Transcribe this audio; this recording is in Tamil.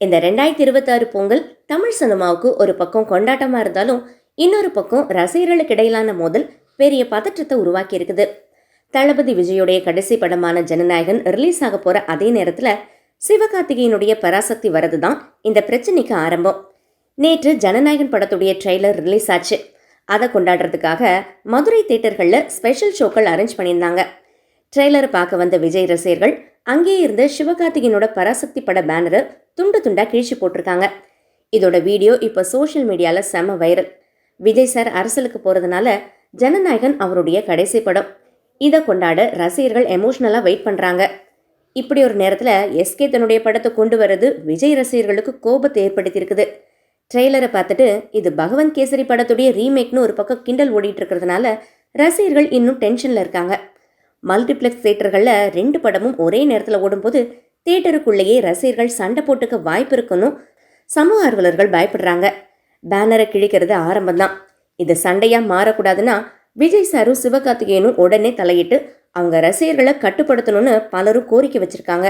இந்த ரெண்டாயிரத்தி இருபத்தாறு பொங்கல் தமிழ் சினிமாவுக்கு ஒரு பக்கம் கொண்டாட்டமாக இருந்தாலும் இன்னொரு பக்கம் ரசிகர்களுக்கு இடையிலான மோதல் பெரிய பதற்றத்தை உருவாக்கி இருக்குது தளபதி விஜயோடைய கடைசி படமான ஜனநாயகன் ரிலீஸ் ஆக போகிற அதே நேரத்தில் சிவகார்த்திகேயனுடைய பராசக்தி வரது தான் இந்த பிரச்சனைக்கு ஆரம்பம். நேற்று ஜனநாயகன் படத்துடைய ட்ரெய்லர் ரிலீஸ் ஆச்சு. அதை கொண்டாடுறதுக்காக மதுரை தேட்டர்களில் ஸ்பெஷல் ஷோக்கள் அரேஞ்ச் பண்ணியிருந்தாங்க. ட்ரெய்லரை பார்க்க வந்த விஜய் ரசிகர்கள் அங்கேயே இருந்த சிவகார்த்திகேயனோட பராசக்தி பட பேனரை துண்டு துண்டா கிழிச்சு போட்டிருக்காங்க. இதோட வீடியோ இப்போ சோஷியல் மீடியாவில் செம வைரல் விஜய் சார் அரசலுக்கு போகிறதுனால ஜனநாயகன் அவருடைய கடைசி படம். இதை கொண்டாட ரசிகர்கள் எமோஷ்னலாக வெயிட் பண்ணுறாங்க இப்படி ஒரு நேரத்தில் எஸ்கே தன்னுடைய படத்தை கொண்டு வர்றது விஜய் ரசிகர்களுக்கு கோபத்தை ஏற்படுத்தியிருக்குது. ட்ரெய்லரை பார்த்துட்டு இது பகவந்த் கேசரி படத்துடைய ரீமேக்னு ஒரு பக்கம் கிண்டல் ஓடிட்டு இருக்கிறதுனால ரசிகர்கள் இன்னும் டென்ஷனில் இருக்காங்க. மல்டிப்ளெக்ஸ் தேட்டர்களில் ரெண்டு படமும் ஒரே நேரத்தில் ஓடும்போது தேட்டருக்குள்ளேயே ரசிகர்கள் சண்டை போட்டுக்க வாய்ப்பு இருக்குன்னு சமூக ஆர்வலர்கள் பயப்படுறாங்க. பேனரை கிழிக்கிறது ஆரம்பம்தான். இது சண்டையாக மாறக்கூடாதுன்னா விஜய் சாரும் சிவகார்த்திகேயனும் உடனே தலையிட்டு அவங்க ரசிகர்களை கட்டுப்படுத்தணும்னு பலரும் கோரிக்கை வச்சிருக்காங்க.